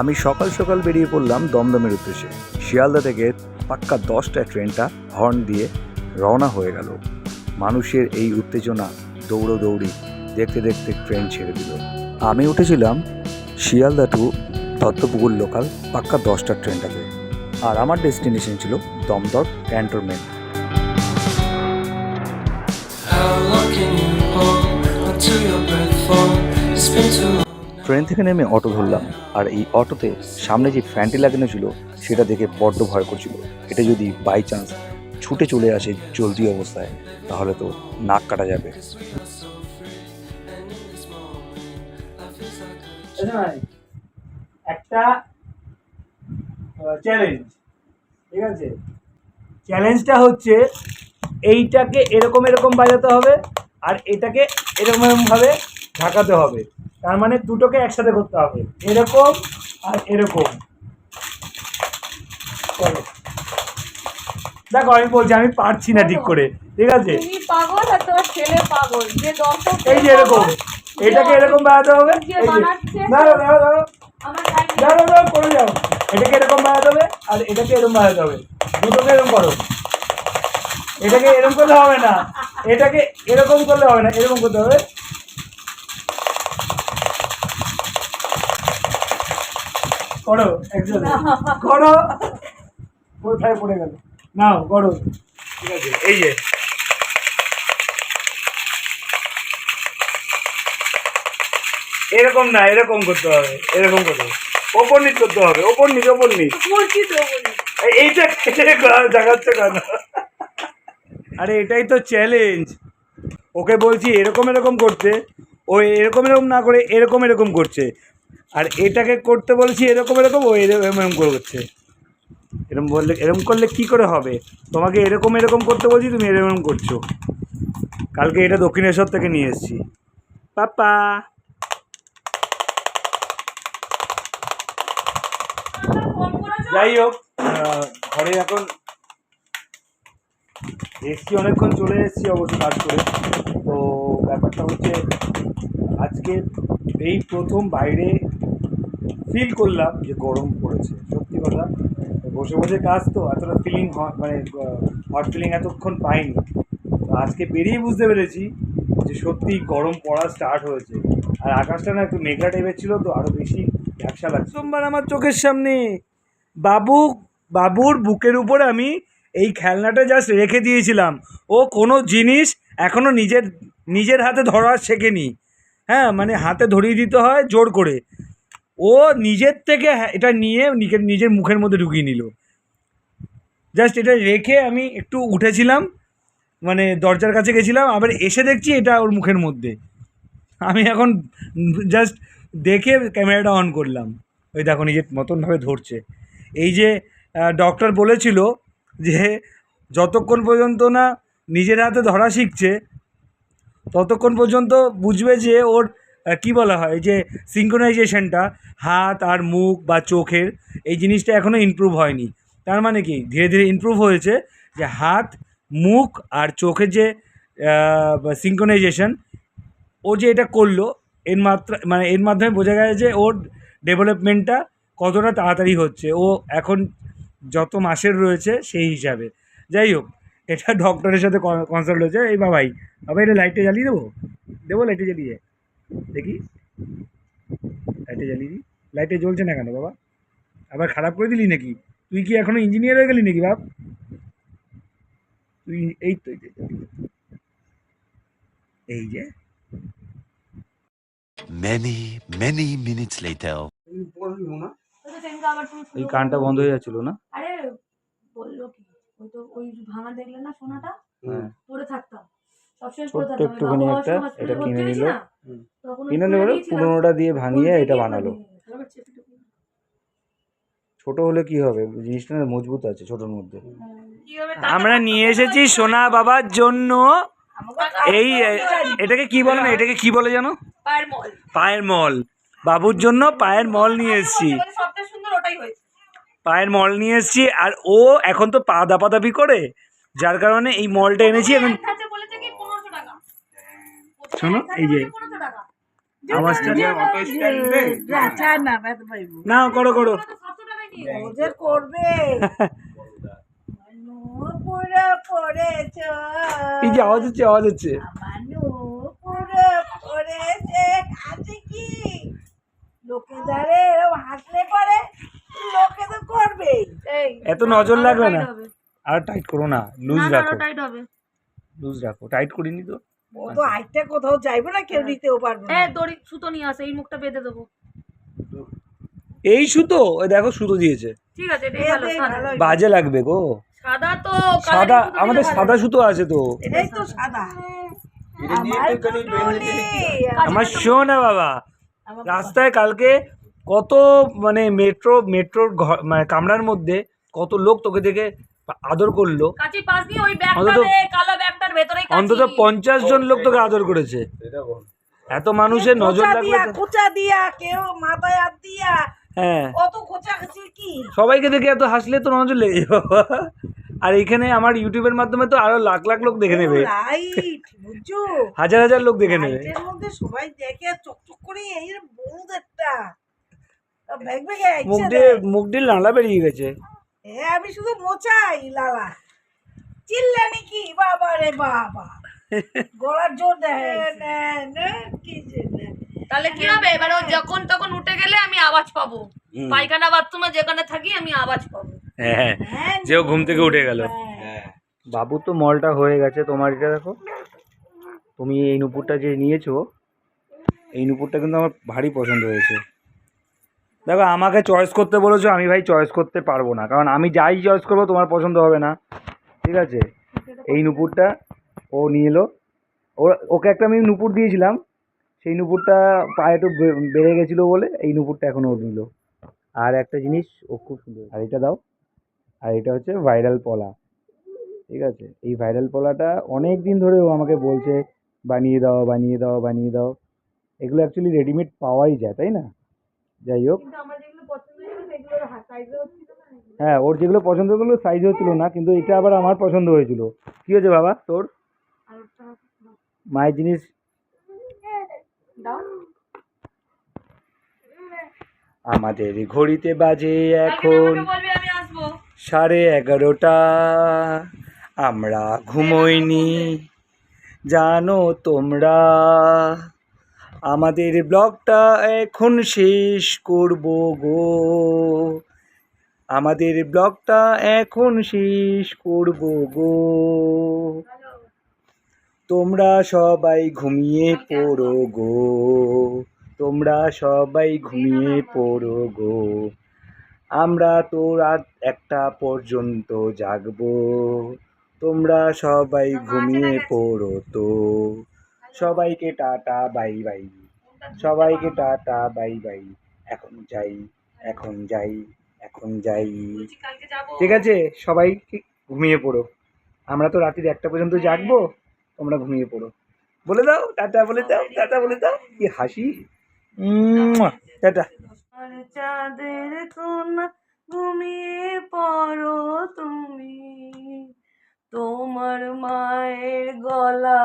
আমি সকাল সকাল বেরিয়ে পড়লাম দমদমের উদ্দেশ্যে শিয়ালদা থেকে পাক্কা দশটা ট্রেনটা হর্ন দিয়ে রওনা হয়ে গেল মানুষের এই উত্তেজনা দৌড়োদৌড়ি দেখতে দেখতে ট্রেন ছেড়ে দিল আমি উঠেছিলাম শিয়ালদা টু দত্তপুকুর লোকাল পাক্কা দশটার ট্রেনটাতে আর আমার ডেস্টিনেশন ছিল Dum Dum cantonment How your breath? It's been too long. Train থেকে নেমে অটো ধরলাম। আর এই অটোতে সামনে যে ফ্যানটি লাগানো ছিল, সেটা দেখে বড্ড ভয় করছিল। এটা যদি বাই চান্স ছুটে চলে আসে জলদি অবস্থায়, তাহলে তো নাক কাটা যাবে। একটা চ্যালেঞ্জ ঠিক আছে? চ্যালেঞ্জটা হচ্ছে, এইটাকে এরকম এরকম বাজাতে হবে, আর এটাকে এরকম এরকমভাবে ঢাকাতে হবে। তার মানে দুটোকে একসাথে করতে হবে। এরকম আর এরকম। চলো। দেখো আমি বলছি আমি পারছি না ঠিক করে। ঠিক আছে? পাগল আর তোমার ছেলে পাগল। যে দর্শক এই যে এরকম। এটাকে এরকম বাজাতে হবে? করে যাও এটাকে এরকম বানাতে হবে আর এটাকে এরকম বানাতে হবে। দুটোকে এরকম করো। এটাকে এরকম করলে হবে না। এটাকে এরকম করলে হবে না। এরকম করতে হবে। করো একসাথে করো। কোথায় পড়ে গেল? নাও করো। ঠিক আছে এই যে। এরকম না এরকম করতে হবে এরকম করতে হবে। ওপর নিচ করতে হবে ওপর নিচ ওপর নিচ। এইটা দেখাচ্ছে কেন? আরে এটাই তো চ্যালেঞ্জ ওকে বলছি এরকম এরকম করতে ও এরকম এরকম না করে এরকম এরকম করছে। আর এটাকে করতে বলছি এরকম এরকম, ও এরকম এরকম করছে। এরকম বললে, এরকম করলে কি করে হবে? তোমাকে এরকম এরকম করতে বলছি, তুমি এরকম করছ। কালকে এটা দক্ষিণেশ্বর থেকে নিয়ে এসেছি। পাপা। যাই হোক ঘরে এখন এসছি অনেকক্ষণ, চলে এসেছি অবশ্য কাজ করে। তো ব্যাপারটা হচ্ছে, আজকে এই প্রথম বাইরে ফিল করলাম যে গরম পড়েছে। সত্যি কথা, বসে বসে কাজ তো, এতটা ফিলিং মানে হট ফিলিং এতক্ষণ পাইনি। আজকে বেরিয়ে বুঝতে পেরেছি যে সত্যি গরম পড়া স্টার্ট হয়েছে। আর আকাশটা না একটু মেঘলা টাইপের ছিল, তো আরও বেশি ব্যবসা লাগছে। সোমবার আমার চোখের সামনে। বাবু, বাবুর বুকের উপরে আমি এই খেলনাটা জাস্ট রেখে দিয়েছিলাম। ও কোনো জিনিস এখনও নিজের নিজের হাতে ধরা শেখেনি। হ্যাঁ মানে হাতে ধরিয়ে দিতে হয় জোর করে। ও নিজের থেকে হ্যাঁ, এটা নিয়ে নিজের মুখের মধ্যে ঢুকিয়ে নিল। জাস্ট এটা রেখে আমি একটু উঠেছিলাম মানে দরজার কাছে গেছিলাম আবার এসে দেখছি এটা ওর মুখের মধ্যে। আমি এখন জাস্ট দেখে ক্যামেরাটা অন করলাম। ওই দেখো নিজের মতনভাবে ধরছে। এই যে ডক্টর বলেছিল যে যতক্ষণ পর্যন্ত না নিজের হাতে ধরা শিখছে ততক্ষণ পর্যন্ত বুঝবে যে ওর কি বলা হয়? যে সিঙ্ক্রোনাইজেশনটা হাত আর মুখ বা চোখের, এই জিনিসটা এখনও ইমপ্রুভ হয়নি। তার মানে কি? ধীরে ধীরে ইমপ্রুভ হয়েছে যে হাত, মুখ আর চোখের যে সিঙ্ক্রোনাইজেশন ও যে এটা করল, এর মাত্রা মানে এর মাধ্যমে বোঝা গেছে যে ওর ডেভেলপমেন্টটা কতটা তাড়াতাড়ি হচ্ছে। ও এখন যত মাসের রয়েছে সেই হিসাবে। যাই হোক, এটা ডক্টরের সাথে কনসাল্ট হয়েছে এই বাবাই বাবা এটা লাইটটা জ্বালিয়ে দেবো? দেবো লাইটে জ্বালিয়ে? দেখি। লাইটে জ্বালিয়ে দিই। লাইটে জ্বলছে না কেন বাবা? আবার খারাপ করে দিলি নাকি? তুই কি এখনও ইঞ্জিনিয়ার হয়ে গেলি নাকি বাপ? তুই এই তো এই যে। Many, many minutes later. এই কানটা। বন্ধ হয়ে যাচ্ছিল না? আরে বলল কি? ওই তো ওই ভাঙা দেখলে না সোনাটা? হ্যাঁ। পরে থাকতাম। ছোট্ট একটুখানি একটা, এটা কিনে নিল। কিনে খুলে পুরোনোটা দিয়ে ভাঙিয়ে এটা বানালো। ছোট হলে কি হবে? জিনিসটা মজবুত আছে ছোটর মধ্যে। আমরা নিয়ে এসেছি সোনা বাবার জন্য। এই এটাকে কি বলে না? এটাকে কি বলে জানো? পায়ের মল। বাবুর জন্য পায়ের মল নিয়ে এসেছি। জীবনে সবচেয়ে সুন্দর ওটাই হয়েছে। পায়ের মল নিয়ে এসেছি আর ও এখন তো পা দাপাদাপি করে। যার কারণে এই মলটা এনেছি এখন শোনো, এই যে- 1500 টাকা আওয়াজটা চা না করো করো। করবে। এই যে আওয়াজ হচ্ছে আওয়াজ হচ্ছে। পুরো পড়েছে আছে কি? লোকে এরকম হাসলে পরে লোকে তো করবেই। এত নজর লাগবে না। আর টাইট করো না। লুজ রাখো। টাইট হবে। লুজ রাখো। টাইট করিনি তো? ও তো হাইটটা কোথাও যাইবে না কেউ নিতেও পারবে এ না দড়ি সুতো নিয়ে আসে এই মুখটা বেঁধে দেবো। এই সুতো? ওই দেখো সুতো দিয়েছে। ঠিক আছে এটাই ভালো সাদা। বাজে লাগবে গো। সাদা তো সাদা আমাদের সাদা সুতো আছে তো। এটাই তো সাদা। আমার আমার শোনা বাবা। রাস্তায় কালকে কত মানে মেট্রো মেট্রোর মানে কামরার মধ্যে কত লোক তোকে দেখে আদর করল। কাঁচি পাশ দিয়ে ওই ব্যাগটা অন্তত- দে কালো ব্যাগটার ভেতরেই কাঁচি। অন্তত পঞ্চাশ জন লোক তোকে আদর করেছে। এত মানুষের নজর খোঁচা লাগবে দিয়া তো- খোঁচা দিয়া কেউ মাথায় হাত দিয়া। হ্যাঁ। খোঁচা কি? সবাইকে দেখে এত হাসলে তো নজর লেগে যাবে বাবা। আর এখানে আমার ইউটিউবের মাধ্যমে তো আরও লাখ লাখ লোক দেখে নেবে। লাইট বুঝছ? হাজার হাজার লোক দেখে নেবে। লাইটের মধ্যে সবাই দেখে চকচক করে এই যে বড়দেরটা ব্যাগ ব্যাগে মুখ দিয়ে মুখ দিয়ে লালা বেরিয়ে গেছে। এ আমি শুধু মোচাই লালা। চিল্লানি কি বাবা রে বাবা। গলার জোর দেয় না না কি যে তাহলে কি হবে? এবার যখন তখন উঠে গেলে আমি আওয়াজ পাবো। পায়খানা বাথরুমে যেখানে থাকি আমি আওয়াজ পাবো। হ্যাঁ হ্যাঁ, যেও ঘুম থেকে উঠে গেল। হ্যাঁ। বাবু তো মলটা হয়ে গেছে তোমার এটা দেখো। তুমি এই নুপুরটা যে নিয়েছো এই নুপুরটা কিন্তু আমার ভারী পছন্দ হয়েছে। দেখো, আমাকে চয়েস করতে বলেছ, আমি ভাই চয়েস করতে পারব না। কারণ আমি যাই চয়েস করব, তোমার পছন্দ হবে না। ঠিক আছে? এই নুপুরটা ও নিয়ে এলো। ওকে একটা আমি নুপুর দিয়েছিলাম। সেই নুপুরটা পায়ে একটু বেড়ে গেছিল বলে এই নুপুরটা এখনও ও নিল। আর একটা জিনিস, ও খুব সুন্দর। আর এটা দাও। আর এটা হচ্ছে ভাইরাল পলা। ঠিক আছে? এই ভাইরাল পলাটা অনেক দিন ধরে ও আমাকে বলছে, বানিয়ে দাও বানিয়ে দাও বানিয়ে দাও। এগুলো অ্যাকচুয়ালি রেডিমেড পাওয়াই যায়, তাই না? যাই হোক। হ্যাঁ ওর যেগুলো পছন্দ হলো সাইজ হচ্ছিল না কিন্তু এটা আবার আমার পছন্দ হয়েছিল। কী হয়েছে বাবা তোর? মায়ের জিনিস? আমাদের ঘড়িতে বাজে এখন সাড়ে এগারোটা। আমরা ঘুমোইনি। জানো তোমরা আমাদের ব্লগটা এখন শেষ করব গো। আমাদের ব্লগটা এখন শেষ করব গো। তোমরা সবাই ঘুমিয়ে পড়ো গো। তোমরা সবাই ঘুমিয়ে পড়ো গো। আমরা তো রাত একটা পর্যন্ত জাগবো। তোমরা সবাই ঘুমিয়ে পড়ো তো। সবাইকে টাটা, বাই বাই। সবাইকে টাটা, বাই বাই। এখন যাই এখন যাই এখন যাই। ঠিক আছে? সবাই ঘুমিয়ে পড়ো। আমরা তো রাত্রির একটা পর্যন্ত জাগবো, তোমরা ঘুমিয়ে পড়ো। বলে দাও, টাটা বলে দাও, টাটা বলে দাও। কি হাসি? টাটা। চাঁদের কোনা ঘুমিয়ে পড়ো তুমি। তোমার মায়ের গলা